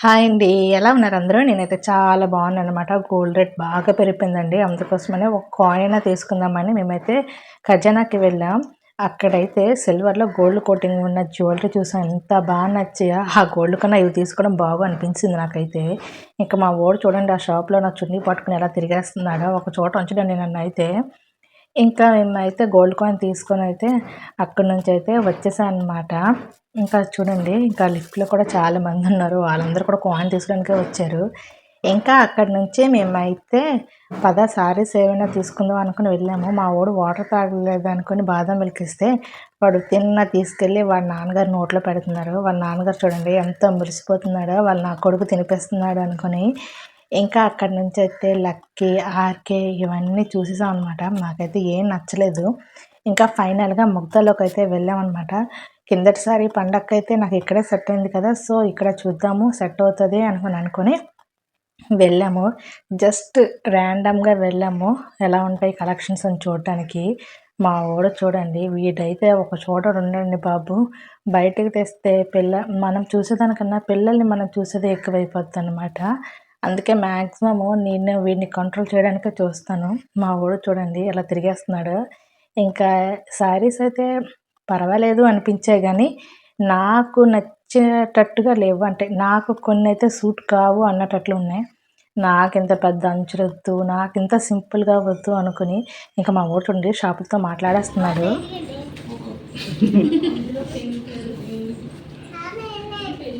Hi అండి. ఎలా ఉన్నారు అందరూ? నేనైతే చాలా బాగున్నాను అనమాట గోల్డ్ రేట్ బాగా పెరిగిపోయిందండి. అందుకోసమనే ఒక కాయిన్ తీసుకుందామని మేమైతే ఖజానాకి వెళ్ళాం. అక్కడైతే సిల్వర్లో గోల్డ్ కోటింగ్ ఉన్న జ్యువెలరీ చూసాం. ఎంత బాగా నచ్చాయో. ఆ గోల్డ్ కన్నా ఇవి తీసుకోవడం బాగా అనిపించింది నాకైతే. ఇంకా మా ఓడు చూడండి ఆ షాప్లో నా చున్నీ పట్టుకుని ఎలా తిరిగేస్తున్నాడో. ఒక చోట ఉంచడం నేను నన్ను అయితే ఇంకా మేమైతే గోల్డ్ కాయిన్ తీసుకొని అయితే అక్కడి నుంచి అయితే వచ్చేసాను అనమాట ఇంకా చూడండి ఇంకా లిఫ్ట్లో కూడా చాలా మంది ఉన్నారు. వాళ్ళందరూ కూడా కాయిన్ తీసుకోవడానికే వచ్చారు. ఇంకా అక్కడి నుంచి మేమైతే పద సారీస్ ఏమైనా తీసుకుందాం అనుకుని వెళ్ళాము. మా వాడు వాటర్ తాగలేదు అనుకుని బాదం మిల్క్ ఇస్తే వాడు తిన్న తీసుకెళ్ళి వాళ్ళ నాన్నగారు నోట్లో పెడుతున్నారు. వాళ్ళ నాన్నగారు చూడండి ఎంత మురిసిపోతున్నాడో వాళ్ళ నా కొడుకు తినిపిస్తున్నాడు అనుకుని ఇంకా అక్కడి నుంచి అయితే లక్కీ ఆర్కే ఇవన్నీ చూసేసాం అనమాట మాకైతే ఏం నచ్చలేదు. ఇంకా ఫైనల్గా ముగ్ధలోకి అయితే వెళ్ళామన్నమాట. కిందటిసారి పండగకి అయితే నాకు ఇక్కడే సెట్ అయింది కదా సో ఇక్కడ చూద్దాము సెట్ అవుతుంది అనుకుని అనుకుని వెళ్ళాము. జస్ట్ ర్యాండమ్గా వెళ్ళాము. ఎలా ఉంటాయి కలెక్షన్స్ అని చూడటానికి. మా ఓడ చూడండి వీడైతే ఒక చోట ఉండండి బాబు. బయటకు తెస్తే పిల్ల మనం చూసేదానికన్నా పిల్లల్ని మనం చూసేది ఎక్కువైపోద్ది అనమాట అందుకే మ్యాక్సిమము నేను వీడిని కంట్రోల్ చేయడానికే చూస్తాను. మా వాడు చూడండి ఎలా తిరిగేస్తున్నాడు. ఇంకా శారీస్ అయితే పర్వాలేదు అనిపించాయి కానీ నాకు నచ్చేటట్టుగా లేవు. అంటే నాకు కొన్ని అయితే సూట్ కావు అన్నటట్లు ఉన్నాయి. నాకు ఇంత పెద్ద అంచులు వద్దు నాకు ఇంత సింపుల్గా వద్దు అనుకుని ఇంకా మా ఊరు షాపులతో మాట్లాడేస్తున్నాడు ఏం చెప్తున్నా చూడండి చూడండి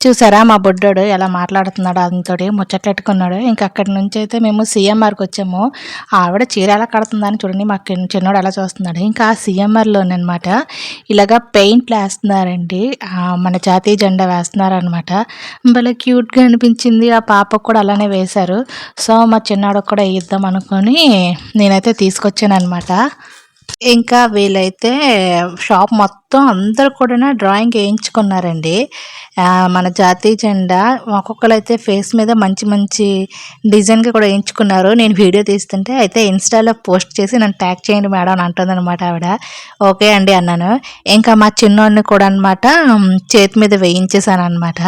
చూసారా మా బుడ్డోడు ఎలా మాట్లాడుతున్నాడు అతనితోటి ముచ్చట్లెట్టుకున్నాడు. ఇంకా అక్కడి నుంచి అయితే మేము సీఎంఆర్కి వచ్చాము. ఆవిడ చీర ఎలా కడుతుందని చూడండి మా చిన్నోడు ఎలా చూస్తున్నాడు. ఇంకా ఆ సీఎంఆర్లోనమాట ఇలాగా పెయింట్లు వేస్తున్నారండి. మన జాతీయ జెండా వేస్తున్నారనమాట భలే క్యూట్గా అనిపించింది. ఆ పాపకు కూడా అలానే వేశారు. సో మా చిన్నాడు కూడా వేయిద్దాం అనుకొని నేనైతే తీసుకొచ్చాను అనమాట ఇంకా వీళ్ళైతే షాప్ మొత్తం మొత్తం అందరు కూడా డ్రాయింగ్ వేయించుకున్నారండి. మన జాతీయ జెండా ఒక్కొక్కరు అయితే ఫేస్ మీద మంచి మంచి డిజైన్గా కూడా వేయించుకున్నారు. నేను వీడియో తీస్తుంటే అయితే ఇన్స్టాలో పోస్ట్ చేసి నన్ను ట్యాగ్ చేయండి మేడం అని అంటుందన్నమాట ఆవిడ. ఓకే అండి అన్నాను. ఇంకా మా చిన్నోడిని కూడా అనమాట చేతి మీద వేయించేసాను అనమాట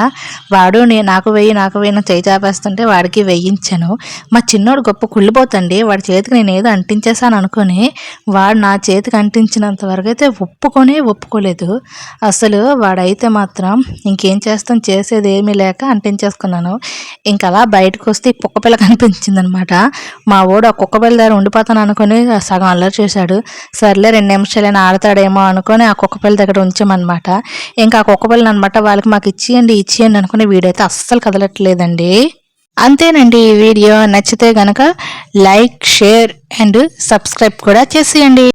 వాడు నేను నాకు వెయ్యి నాకు వెయ్యి చేయి చాపేస్తుంటే వాడికి వేయించాను. మా చిన్నోడు గొప్ప కుళ్ళిపోతండి. వాడి చేతికి నేను ఏదో అంటించేసాను అనుకొని వాడు నా చేతికి అంటించినంత వరకు అయితే ఒప్పుకొని పట్టుకోలేదు అసలు వాడైతే మాత్రం ఇంకేం చేస్తాం చేసేది ఏమీ లేక అంటించేసుకున్నాను. ఇంకా అలా బయటకు వస్తే ఈ కుక్క పిల్ల కనిపించింది అనమాట మా వాడు ఆ కుక్క పిల్ల దగ్గర ఉండిపోతాను అనుకుని సగం అల్లరి చేశాడు. సర్లే రెండు నిమిషాలైనా ఆడతాడేమో అనుకొని ఆ కుక్క పిల్ల దగ్గర ఉంచామన్నమాట. ఇంకా ఆ కుక్క పిల్లని అనమాట వాళ్ళకి మాకు ఇచ్చేయండి ఇచ్చేయండి అనుకుని వీడైతే అస్సలు కదలట్లేదండి. అంతేనండి ఈ వీడియో. నచ్చితే గనక లైక్ షేర్ అండ్ సబ్స్క్రైబ్ కూడా చేసేయండి.